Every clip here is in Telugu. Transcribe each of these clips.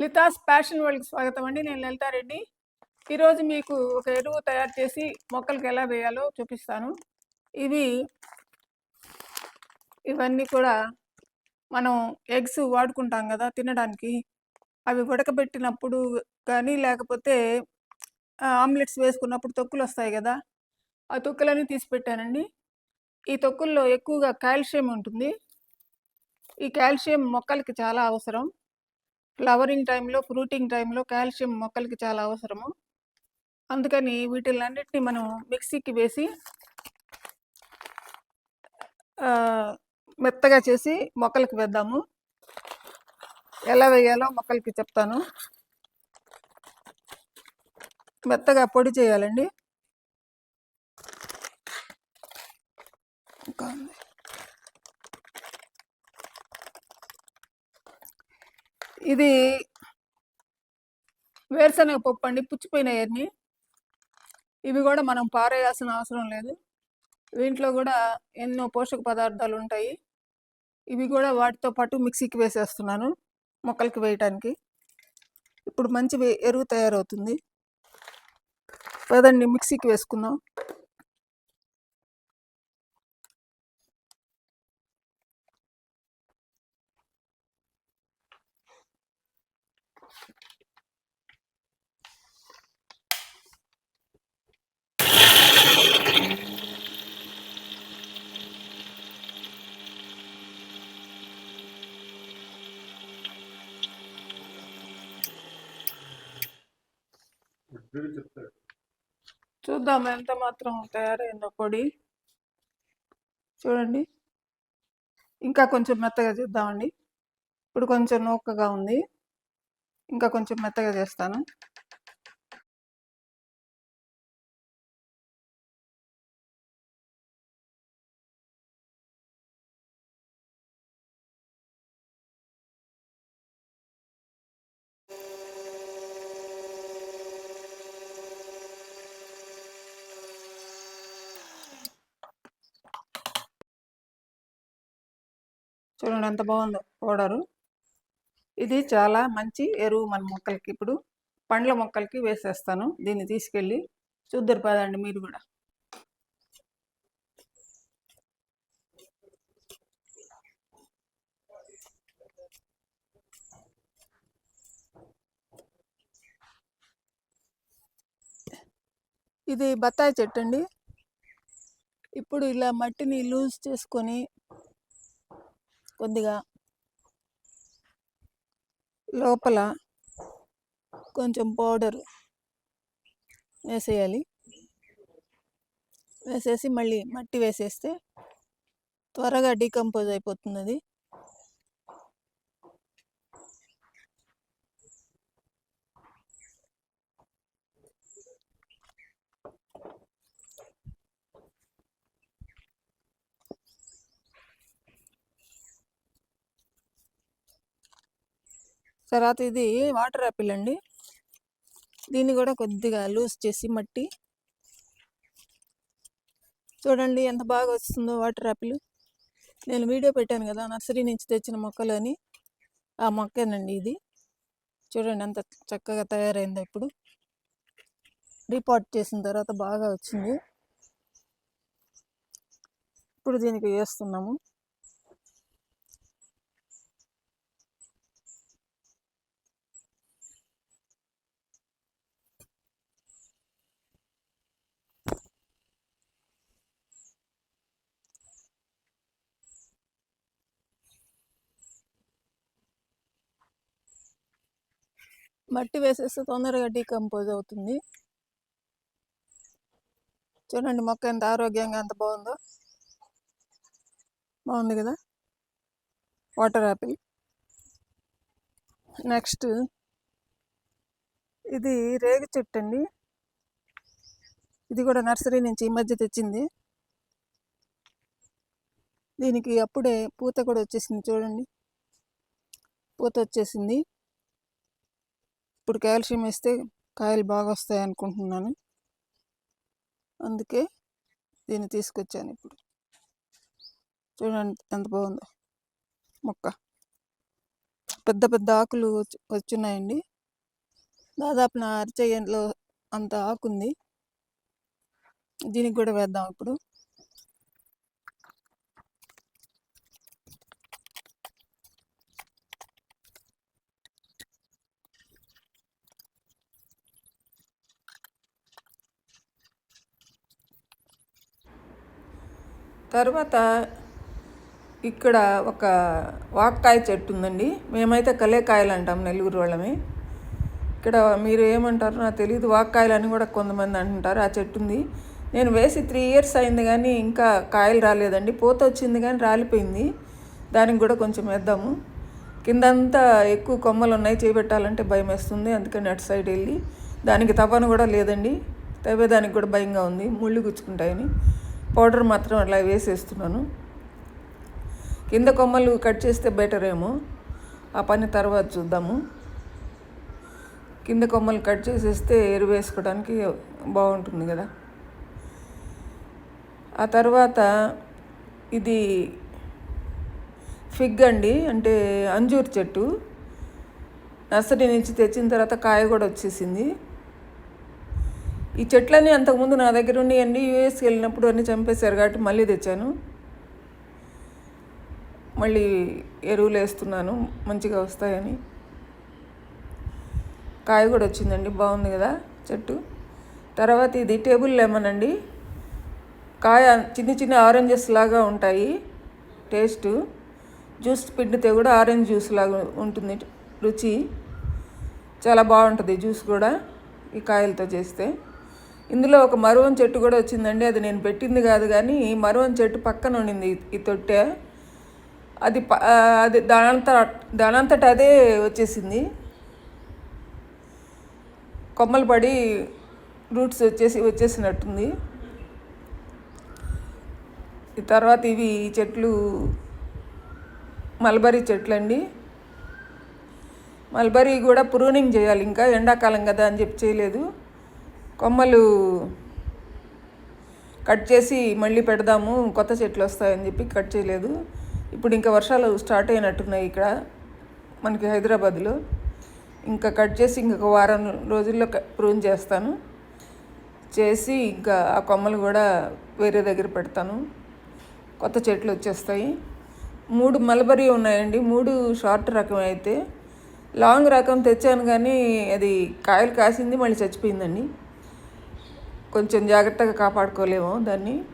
లితాస్ ప్యాషన్ వరల్డ్కి స్వాగతం అండి. నేను లలితారెడ్డి ఈరోజు మీకు ఒక ఎరువు తయారు చేసి మొక్కలకు ఎలా వేయాలో చూపిస్తాను. ఇవి ఇవన్నీ కూడా మనం ఎగ్స్ వాడుకుంటాం కదా తినడానికి. అవి ఉడకబెట్టినప్పుడు కానీ లేకపోతే ఆమ్లెట్స్ వేసుకున్నప్పుడు తొక్కులు వస్తాయి కదా. ఆ తొక్కులన్నీ తీసి పెట్టానండి. ఈ తొక్కుల్లో ఎక్కువగా కాల్షియం ఉంటుంది. ఈ కాల్షియం మొక్కలకి చాలా అవసరం. ఫ్లవరింగ్ టైంలో ఫ్రూటింగ్ టైంలో కాల్షియం మొక్కలకి చాలా అవసరము. అందుకని వీటిలన్నిటిని మనం మిక్సీకి వేసి మెత్తగా చేసి మొక్కలకి వేద్దాము. ఎలా వేయాలో మొక్కలకి చెప్తాను. మెత్తగా పొడి చేయాలండి. ఇంకా ఇది వేరుశనగ పప్పు అండి పుచ్చిపోయిన ఎర్ని ఇవి కూడా మనం పారేయాల్సిన అవసరం లేదు. దీంట్లో కూడా ఎన్నో పోషక పదార్థాలు ఉంటాయి. ఇవి కూడా వాటితో పాటు మిక్సీకి వేసేస్తున్నాను మొక్కలకి వేయటానికి. ఇప్పుడు మంచి ఎరువు తయారవుతుంది. పదండి మిక్సీకి వేసుకుందాం. చూద్దాం ఎంత మాత్రం తయారైందో పొడి. చూడండి. ఇంకా కొంచెం మెత్తగా చేద్దామండి. ఇప్పుడు కొంచెం నూకగా ఉంది. ఇంకా కొంచెం మెత్తగా చేస్తాను. చూడండి ఎంత బాగుందో పౌడరు. ఇది చాలా మంచి ఎరువు మన మొక్కలకి. ఇప్పుడు పండ్ల మొక్కలకి వేసేస్తాను. దీన్ని తీసుకెళ్ళి చూద్దరు పదండి మీరు కూడా. ఇది బత్తాయి చెట్టు అండి. ఇప్పుడు ఇలా మట్టిని లూజ్ చేసుకొని కొద్దిగా లోపల కొంచెం పౌడర్ వేసేయాలి. వేసేసి మళ్ళీ మట్టి వేసేస్తే త్వరగా డీకంపోజ్ అయిపోతుంది అది తర్వాత ఇది వాటర్ యాపిల్ అండి. దీన్ని కూడా కొద్దిగా లూజ్ చేసి మట్టి. చూడండి ఎంత బాగా వస్తుందో వాటర్ యాపిల్ నేను వీడియో పెట్టాను కదా నర్సరీ నుంచి తెచ్చిన మొక్కలు అని. ఆ మొక్కేనండి ఇది. చూడండి ఎంత చక్కగా తయారైందో ఇప్పుడు. రిపోర్ట్ చేసిన తర్వాత బాగా వచ్చింది. ఇప్పుడు దీనికి వేస్తున్నాము. మట్టి వేసేస్తే తొందరగా డీకంపోజ్ అవుతుంది. చూడండి మొక్క ఎంత ఆరోగ్యంగా ఎంత బాగుందో. బాగుంది కదా? వాటర్ యాపిల్ నెక్స్ట్ ఇది రేగి చెట్టు అండి. ఇది కూడా నర్సరీ నుంచి ఈ మధ్య తెచ్చింది. దీనికి అప్పుడే పూత కూడా వచ్చేసింది చూడండి. పూత వచ్చేసింది. ఇప్పుడు కాల్షియం వేస్తే కాయలు బాగా వస్తాయి అనుకుంటున్నాను. అందుకే దీన్ని తీసుకొచ్చాను ఇప్పుడు. చూడండి ఎంత బాగుందో మొక్క. పెద్ద పెద్ద ఆకులు వచ్చి వచ్చున్నాయండి దాదాపు నా అరచేయంలో అంత ఆకుంది. దీనికి కూడా వేద్దాం ఇప్పుడు. తర్వాత ఇక్కడ ఒక వాక్కాయ చెట్టు ఉందండి. మేమైతే కలేకాయలు అంటాం నెల్లూరు వాళ్ళమే. ఇక్కడ మీరు ఏమంటారు నాకు తెలియదు వాక్కాయలు అని కూడా కొంతమంది అంటుంటారు. ఆ చెట్టు ఉంది. నేను వేసి త్రీ ఇయర్స్ అయింది కానీ ఇంకా కాయలు రాలేదండి. పూత వచ్చింది కానీ రాలిపోయింది. దానికి కూడా కొంచెం వేద్దాము. కిందంతా ఎక్కువ కొమ్మలు ఉన్నాయి. చేపెట్టాలంటే భయం వేస్తుంది. అందుకని అటు సైడ్ వెళ్ళి దానికి తపన కూడా లేదండి. తవ్వేదానికి కూడా భయంగా ఉంది. ముళ్ళు గుచ్చుకుంటాయని. పౌడర్ మాత్రం అలా వేసేస్తున్నాను. కింద కొమ్మలు కట్ చేస్తే బెటర్ ఏమో. ఆ పని తర్వాత చూద్దాము. కింద కొమ్మలు కట్ చేసేస్తే ఎరువేసుకోవడానికి బాగుంటుంది కదా. ఆ తర్వాత ఇది ఫిగ్ అండి అంటే అంజూర్ చెట్టు. నర్సరీ నుంచి తెచ్చిన తర్వాత కాయ కూడా వచ్చేసింది. ఈ చెట్లన్నీ అంతకుముందు నా దగ్గర ఉండి అన్ని యూఎస్కి వెళ్ళినప్పుడు అన్నీ చంపేశారు కాబట్టి మళ్ళీ తెచ్చాను. మళ్ళీ ఎరువులు వేస్తున్నాను మంచిగా వస్తాయని. కాయ కూడా వచ్చిందండి బాగుంది కదా చెట్టు. తర్వాత ఇది టేబుల్ లెమన్ అండి. కాయ చిన్న చిన్న ఆరెంజెస్ లాగా ఉంటాయి టేస్ట్. జ్యూస్ పిండితే కూడా ఆరెంజ్ జ్యూస్ లాగా ఉంటుంది రుచి. చాలా బాగుంటుంది జ్యూస్ కూడా ఈ కాయలతో చేస్తే. ఇందులో ఒక మరువం చెట్టు కూడా వచ్చిందండి. అది నేను పెట్టింది కాదు కానీ మరువం చెట్టు పక్కన ఉండింది ఈ తొట్టె. అది అది దానంత దానంతట అదే వచ్చేసింది. కొమ్మలు పడి రూట్స్ వచ్చేసి వచ్చేసినట్టుంది. తర్వాత ఇవి చెట్లు మల్బరీ చెట్లు అండి మల్బరీ కూడా ప్రూనింగ్ చేయాలి ఇంకా ఎండాకాలం కదా అని చెప్పి చేయలేదు. కొమ్మలు కట్ చేసి మళ్ళీ పెడదాము కొత్త చెట్లు వస్తాయని చెప్పి కట్ చేయలేదు. ఇప్పుడు ఇంకా వర్షాలు స్టార్ట్ అయినట్టున్నాయి ఇక్కడ మనకి హైదరాబాద్లో. ఇంకా కట్ చేసి ఇంకొక వారం రోజుల్లో ప్రూన్ చేస్తాను. చేసి ఇంకా ఆ కొమ్మలు కూడా వేరే దగ్గర పెడతాను. కొత్త చెట్లు వచ్చేస్తాయి. మూడు మలబరీ ఉన్నాయండి మూడు షార్ట్ రకం అయితే. లాంగ్ రకం తెచ్చాను కానీ అది కాయలు కాసింది మళ్ళీ చచ్చిపోయిందండి. కొంచెం జాగ్రత్తగా కాపాడుకోలేము దాన్ని.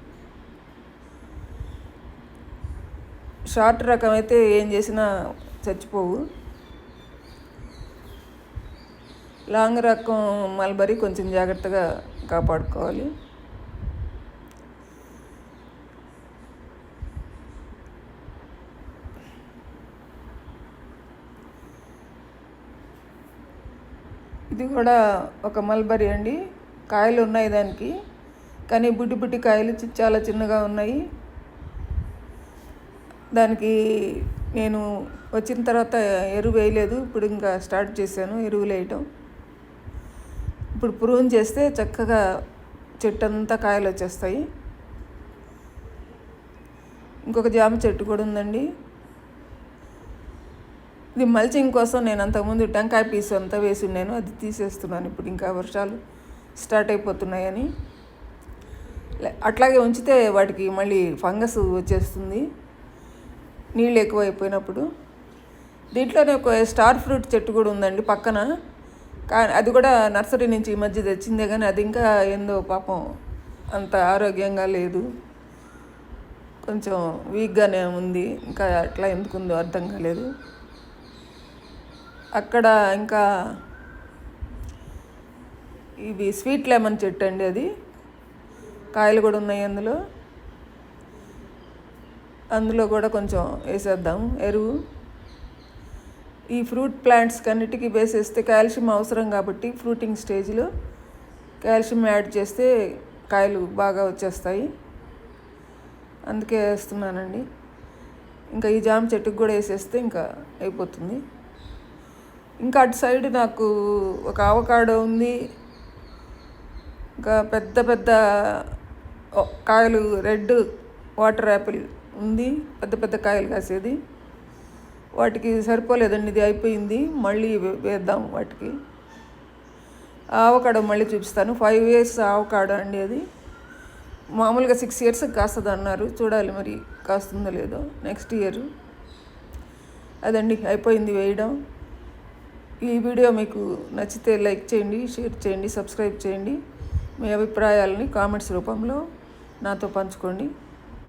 షార్ట్ రకం అయితే ఏం చేసినా చచ్చిపోవు. లాంగ్ రకం మల్బరీ కొంచెం జాగ్రత్తగా కాపాడుకోవాలి. ఇది కూడా ఒక మల్బరీ అండి. కాయలు ఉన్నాయి దానికి. కానీ బుడ్డి బుడ్డి కాయలు చాలా చిన్నగా ఉన్నాయి. దానికి నేను వచ్చిన తర్వాత ఎరువు వేయలేదు. ఇప్పుడు ఇంకా స్టార్ట్ చేశాను ఎరువులు వేయటం. ఇప్పుడు ప్రూన్ చేస్తే చక్కగా చెట్టు అంతా కాయలు వచ్చేస్తాయి. ఇంకొక జామ చెట్టు కూడా ఉందండి. ఇది మల్చింగ్ కోసం నేను అంతకుముందు టెంకాయ పీస్ అంతా వేసి ఉన్నాను. అది తీసేస్తున్నాను ఇప్పుడు ఇంకా వర్షాలు. స్టార్ట్ అయిపోతున్నాయని. అట్లాగే ఉంచితే వాటికి మళ్ళీ ఫంగస్ వచ్చేస్తుంది. నీళ్ళు ఎక్కువైపోయినప్పుడు. దీంట్లోనే ఒక స్టార్ ఫ్రూట్ చెట్టు కూడా ఉందండి పక్కన. కానీ అది కూడా నర్సరీ నుంచి ఈ మధ్య తెచ్చిందే కానీ అది ఇంకా ఏందో పాపం అంత ఆరోగ్యంగా లేదు. కొంచెం వీక్గానే ఉంది. ఇంకా అట్లా ఎందుకుందో అర్థం కాలేదు. అక్కడ ఇంకా ఇది స్వీట్ లెమన్ చెట్టు అండి అది. కాయలు కూడా ఉన్నాయి అందులో. అందులో కూడా కొంచెం వేసేద్దాం. ఎరువు. ఈ ఫ్రూట్ ప్లాంట్స్ కన్నిటికీ వేసేస్తే కాల్షియం అవసరం కాబట్టి ఫ్రూటింగ్ స్టేజ్లో కాల్షియం యాడ్ చేస్తే కాయలు బాగా వచ్చేస్తాయి. అందుకే వేస్తున్నానండి. ఇంకా ఈ జామ చెట్టుకు కూడా వేసేస్తే ఇంకా అయిపోతుంది. ఇంకా అటు సైడ్ నాకు ఒక ఆవకాడో ఉంది. ఇంకా పెద్ద పెద్ద కాయలు రెడ్ వాటర్ యాపిల్ ఉంది. పెద్ద పెద్ద కాయలు కాసేది. వాటికి సరిపోలేదండి ఇది అయిపోయింది. మళ్ళీ వే- వేద్దాం వాటికి. ఆవకాడో మళ్ళీ చూపిస్తాను. ఫైవ్ ఇయర్స్ ఆవకాడో అండి అది. మామూలుగా సిక్స్ ఇయర్స్ కాస్తుంది అన్నారు చూడాలి మరి కాస్తుందో లేదో నెక్స్ట్ ఇయర్. అదండి అయిపోయింది వేయడం. ఈ వీడియో మీకు నచ్చితే లైక్ చేయండి షేర్ చేయండి సబ్స్క్రైబ్ చేయండి. మీ అభిప్రాయాలని కామెంట్స్ రూపంలో నాతో పంచుకోండి.